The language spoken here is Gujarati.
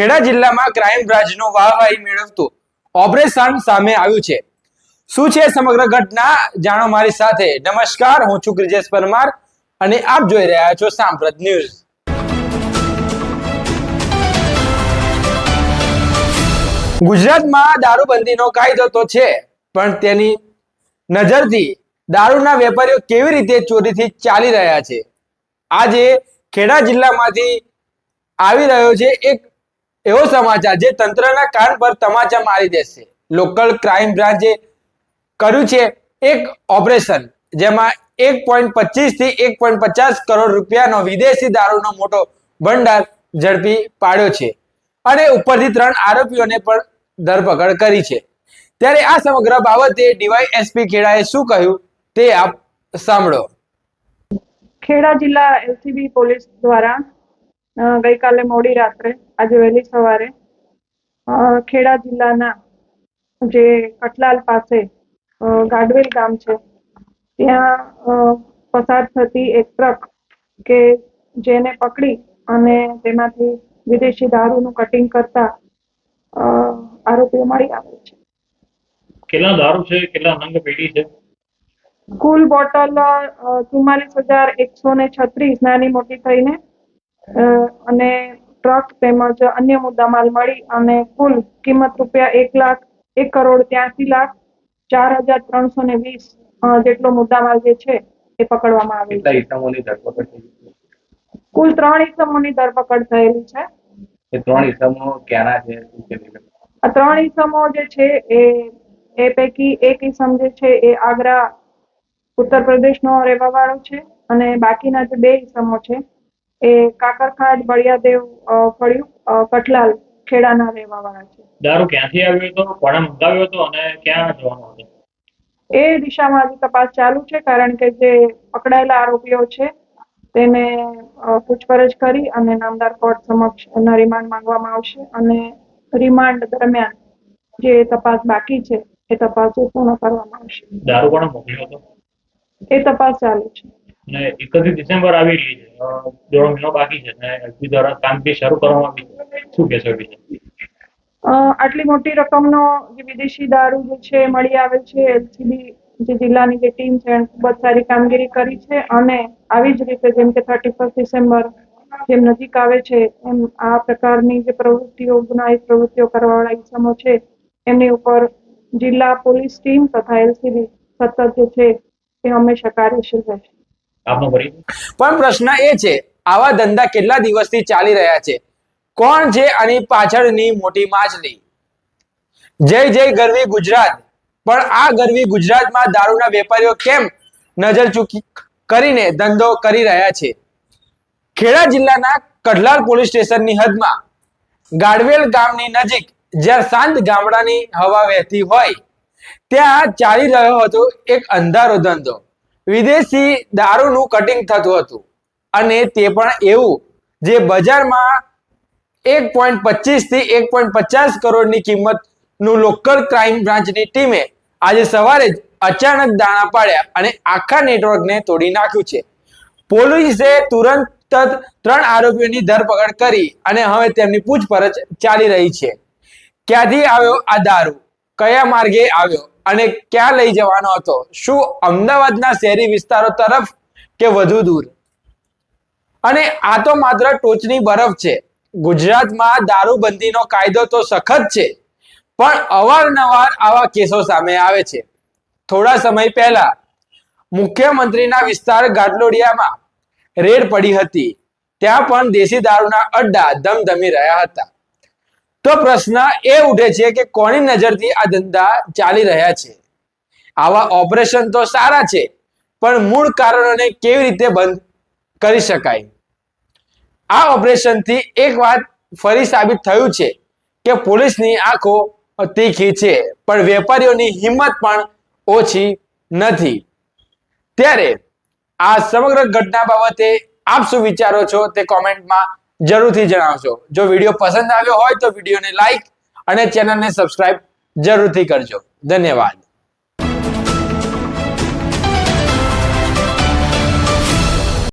ખેડા જિલ્લામાં ક્રાઇમ બ્રાન્ચનો વાહવાહી મેળવતું ઓપરેશન સામે આવ્યું છે. શું છે સમગ્ર ઘટના? જાણો મારી સાથે. નમસ્કાર, હું છું ગ્રિજેશ પરમાર અને આપ જોઈ રહ્યા છો સાંપ્રત ન્યૂઝ. ગુજરાતમાં દારૂબંધીનો કાયદો તો છે, પણ તેની નજરથી દારૂના વેપારીઓ કેવી રીતે ચોરીથી ચાલી રહ્યા છે? આજે ખેડા જિલ્લામાંથી આવી રહ્યો છે એક એવો સમાચાર જે તંત્રના કાન પર તમાચા મારી દેશે. લોકલ ક્રાઇમ બ્રાન્ચે કર્યું છે એક ઓપરેશન જેમાં એક પોઈન્ટ પચીસથી એક પોઈન્ટ પચાસ કરોડ રૂપિયાનો વિદેશી દારૂનો મોટો ભંડાર ઝડપી પાડ્યો છે અને ઉપરથી ત્રણ આરોપીઓને પણ ધરપકડ કરી છે. ત્યારે આ સમગ્ર બાબતે ડીવાય એસપી ખેડાએ શું કહ્યું તે આપ સાંભળો. ખેડા જિલ્લા એલસીબી પોલીસ દ્વારા ગઈકાલે મોડી રાત્રે આજે વહેલી સવારે ખેડા જિલ્લાના જે કટલાલ પાસે ગાડવેલ ગામ છે ત્યાં પસાર થતી એક ટ્રક કે જેને પકડી અને તેમાંથી વિદેશી દારૂનું કટિંગ કરતા આરોપીઓ મળી આવે છે. કેટલા દારૂ છે? કેટલા નંગ પેટી છે? કુલ બોટલ ચુમ્માલીસ હજાર એકસો ને છત્રીસ નાની મોટી થઈને અને ટ્રક તેમજ અન્ય મુદ્દામાલ મળી અને કુલ કિંમત રૂપિયા એક લાખ એક કરોડ ત્યાસી લાખ ચાર હજાર ત્રણસો ને વીસ જેટલો મુદ્દામાલ જે છે એ પકડવામાં આવે છે. ઇસમોની ધરપકડ થઈ કુલ ત્રણ ઇસમોની ધરપકડ થયેલી છે. એ ત્રણ ઇસમો ક્યાંના છે? આ ત્રણ ઈસમો જે છે એ એ પૈકી એક ઈસમ જે છે એ આગ્રા ઉત્તર પ્રદેશનો રહેવા વાળો છે અને બાકીના જે બે ઇસમો છે એ કાકરખાડ બળિયાદેવ ફળિયું કઠલાલ ખેડાના રહેવા વાળા છે. દારૂ ક્યાંથી આવ્યો હતો? કોણે મંગાવ્યો હતો અને ક્યાં જવાનો હતો? એ દિશામાં હજી તપાસ ચાલુ છે કારણ કે જે પકડાયેલા આરોપીઓ છે તેને પૂછપરછ કરી અને નામદાર કોર્ટ સમક્ષ એના રિમાન્ડ માંગવામાં આવશે અને રિમાન્ડ દરમિયાન જે તપાસ બાકી છે એ તપાસ પૂર્ણ કરવામાં આવશે. દારૂ કોણે મોકલ્યો હતો? એ તપાસ ચાલુ છે. અને એકત્રીસ ડિસેમ્બર આવી રહી છે. દોઢ મહિનો બાકી છે અને એસપી દ્વારા કામગીરી શરૂ કરવામાં આવી શું કહેશો વિશે? આટલી મોટી રકમનો જે વિદેશી દારૂ જે છે મળી આવે છે એલસીબી જે જિલ્લાની જે ટીમ છે ખૂબ જ સારી કામગીરી કરી છે અને આવી જ રીતે જેમ કે થર્ટી ફર્સ્ટ ડિસેમ્બર જેમ નજીક આવે છે, એમ આ પ્રકારની જે પ્રવૃત્તિઓ ગુનાહિત પ્રવૃત્તિઓ કરવાવાળા ઇસમો છે, એમની ઉપર જિલ્લા પોલીસ ટીમ તથા એલસીબી સતત જે છે તે હંમેશા કાર્યશીલ રહેશે. પણ પ્રશ્ન એ છે, આવા ધંધા કેટલા દિવસથી ચાલી રહ્યા છે? કોણ છે આની પાછળની મોટી માછલી? જય જય ગરવી ગુજરાત. પણ આ ગરવી ગુજરાતમાં દારૂના વેપારીઓ કેમ નજર ચૂકી કરીને ધંધો કરી રહ્યા છે? ખેડા જિલ્લાના કઢલાલ પોલીસ સ્ટેશનની હદમાં ગાડવેલ ગામની નજીક જ્યાં શાંત ગામડાની હવા વહેતી હોય, ત્યાં ચાલી રહ્યો હતો એક અંધારો ધંધો. વિદેશી દારૂનું કટિંગ થતું હતું. અને તે પણ એવું જે બજારમાં એક પોઈન્ટ પચીસથી એક પોઈન્ટ પચાસ કરોડની કિંમતનું લોકલ ક્રાઇમ બ્રાન્ચની ટીમે આજે સવારે જ અચાનક દાણા પાડ્યા અને આખા નેટવર્કને તોડી નાખ્યું છે. પોલીસે તુરંત જ ત્રણ આરોપીઓની ધરપકડ કરી અને હવે તેમની પૂછપરછ ચાલી રહી છે. ક્યાંથી આવ્યો આ દારૂ? કયા માર્ગે આવ્યો અને ક્યાં લઈ જવાનો હતો? શું અમદાવાદના શહેરી વિસ્તારો તરફ કે વધુ દૂર? અને આ તો માત્ર ટોચની બરફ છે. ગુજરાતમાં દારૂબંધીનો કાયદો તો સખત છે. પણ અવારનવાર આવા કેસો સામે આવે છે. થોડા સમય પહેલા મુખ્યમંત્રીના વિસ્તાર ગાટલોડિયામાં રેડ પડી હતી. ત્યાં પણ દેશી દારૂના અડ્ડા ધમધમી રહ્યા હતા. તો પ્રશ્ન એ ઉઠે છે કે કોની નજરથી આ ધંધા ચાલી રહ્યા છે? આવા ઓપરેશન તો સારા છે, પણ મૂળ કારણોને કેવી રીતે બંધ કરી શકાય? આ ઓપરેશનથી એક વાત ફરી સાબિત થયું છે કે પોલીસની આંખો તીખી છે, પણ વેપારીઓની હિંમત પણ ઓછી નથી. ત્યારે આ સમગ્ર ઘટના બાબતે આપ શું વિચારો છો તે કોમેન્ટમાં જરૂરથી જણાવજો. જો વીડિયો પસંદ આવ્યો હોય તો વિડીયોને લાઈક અને ચેનલને સબસ્ક્રાઇબ જરૂરથી કરજો. ધન્યવાદ.